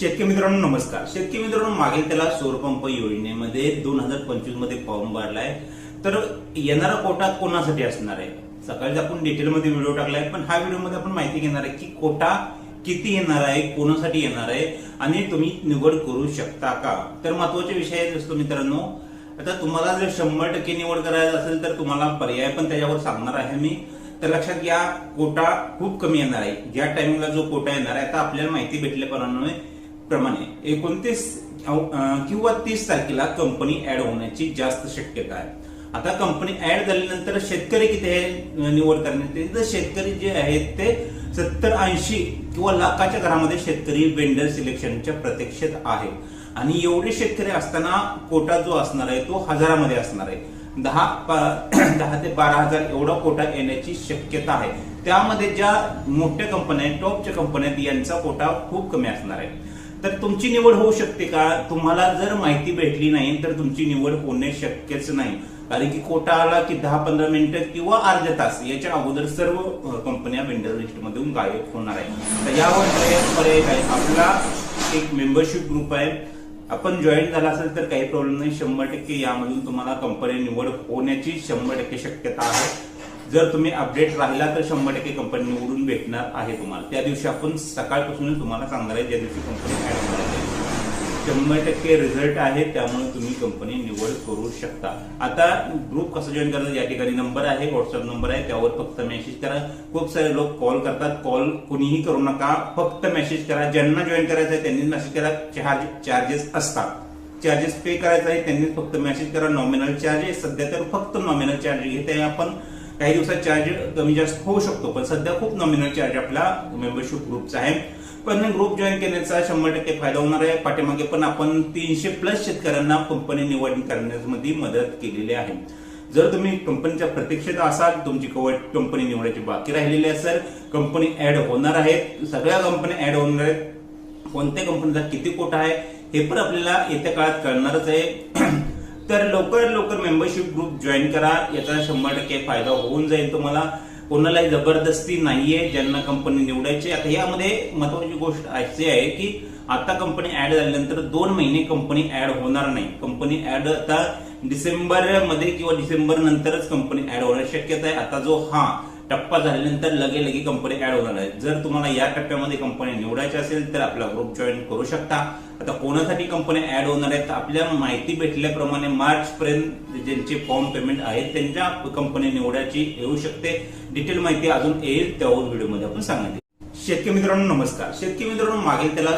शेतकरी मित्रांनो नमस्कार. शेतकरी मित्रांनो मागे त्याला सौरपंप योजनेमध्ये दोन हजार पंचवीसमध्ये फॉर्म भरलाय. तर येणारा कोटा कोणासाठी असणार आहे? सकाळी आपण डिटेलमध्ये व्हिडिओ टाकलाय पण हा व्हिडिओमध्ये आपण माहिती घेणार आहे की कोटा किती येणार आहे कोणासाठी येणार आहे आणि तुम्ही निवड करू शकता का? तर महत्त्वाचे विषय असतो मित्रांनो आता तुम्हाला जर शंभर टक्के निवड करायचं असेल तर तुम्हाला पर्याय पण त्याच्यावर सांगणार आहे मी. तर लक्षात घ्या कोटा खूप कमी येणार आहे. ज्या टायमिंगला जो कोटा येणार आहे आता आपल्याला माहिती भेटल्याप्रमाणे प्रमाणे एकोणतीस किंवा तीस तारखेला कंपनी ऍड होण्याची जास्त शक्यता आहे. आता कंपनी ऍड झाल्यानंतर शेतकरी किती आहे निवड करण्यात येईल? तर शेतकरी जे आहेत ते सत्तर ऐंशी किंवा लाखाच्या घरामध्ये शेतकरी वेंडर सिलेक्शनच्या प्रतीक्षेत आहे. आणि एवढे शेतकरी असताना कोटा जो असणार आहे तो हजारामध्ये असणार आहे. दहा दहा ते बारा हजार एवढा कोटा येण्याची शक्यता आहे. त्यामध्ये ज्या मोठ्या कंपन्या आहेत टॉपच्या कंपन्या आहेत यांचा कोटा खूप कमी असणार आहे. तर तुमची निवड होऊ शकते का? तुम्हाला जर माहिती भेटली नाही तर तुमची निवड होणे शक्यच नाही. कारण की कोटा आला की दहा पंधरा मिनिटं किंवा अर्ध्या तास याच्या अगोदर सर्व कंपन्या वेंडर लिस्टमधून गायब होणार आहे तर यावर पर्याय काय आपला एक मेंबरशिप ग्रुप आहे. आपण जॉईन झाला असेल तर काही प्रॉब्लेम नाही. शंभर टक्के यामधून तुम्हाला कंपनी निवड होण्याची शंभर टक्के शक्यता आहे. जर तुम्ही अपडेट राहिला तर शंभर टक्के कंपनी निवडून भेटणार आहे तुम्हाला. त्या दिवशी आपण सकाळपासून तुम्हाला सांगणार आहे ज्या दिवशी कंपनी ॲड होणार आहे. शंभर टक्के रिझल्ट आहे त्यामुळे तुम्ही कंपनी निवड करू शकता. आता ग्रुप कसं जॉईन करायचं या ठिकाणी नंबर आहे व्हॉट्सअप नंबर आहे त्यावर फक्त मेसेज करा. खूप सारे लोक कॉल करतात कॉल कुणीही करू नका फक्त मेसेज करा. ज्यांना जॉईन करायचं आहे त्यांनी मेसेज करा. चार्ज चार्जेस असतात. चार्जेस पे करायचं आहे त्यांनी फक्त मेसेज करा. नॉमिनल चार्जेस सध्या तर फक्त नॉमिनल चार्ज घेते आहे आपण. काही दिवसात चार्ज कमी जास्त होऊ शकतो पण सध्या खूप नॉमिनल चार्ज आपला मेंबरशिप ग्रुपचा आहे. पण ग्रुप जॉईन केल्याचा शंभर टक्के फायदा होणार आहे. पाठीमागे पण आपण तीनशे प्लस शेतकऱ्यांना कंपनी निवड करण्यामध्ये मदत केलेली आहे. जर तुम्ही कंपनीच्या प्रतीक्षेत असाल तुमची कवड कंपनी निवडायची बाकी राहिलेली असेल कंपनी ऍड होणार आहेत सगळ्या कंपन्या ऍड होणार आहेत. कोणत्या कंपनीचा किती कोटा आहे हे पण आपल्याला येत्या काळात कळणारच आहे. तर लवकर लवकर मेंबरशिप ग्रुप जॉईन करा. याचा शंभर टक्के फायदा होऊन जाईल तुम्हाला. कोणालाही जबरदस्ती नाहीये ज्यांना कंपनी निवडायची आता यामध्ये महत्वाची गोष्ट अशी आहे की आता कंपनी ऍड झाल्यानंतर दोन महिने कंपनी ऍड होणार नाही. कंपनी ऍड आता डिसेंबरमध्ये किंवा डिसेंबर नंतरच कंपनी ऍड होण्याची शक्यता आहे. आता जो हा टप्पा झाल्यानंतर लगे लगे कंपनी ऍड होणार आहे जर तुम्हाला या टप्प्यामध्ये कंपनी निवडायची असेल तर आपला ग्रुप जॉईन करू शकता. आता कोणासाठी कंपनी ऍड होणार आहेत आपल्या माहिती भेटल्याप्रमाणे मार्च पर्यंत ज्यांचे फॉर्म पेमेंट आहेत त्यांच्या कंपनी निवडायची येऊ शकते. डिटेल माहिती अजून येईल त्यावर व्हिडिओमध्ये आपण सांगणार शेतकरी मित्रांनो नमस्कार. शेतकरी मित्रांनो मागील त्याला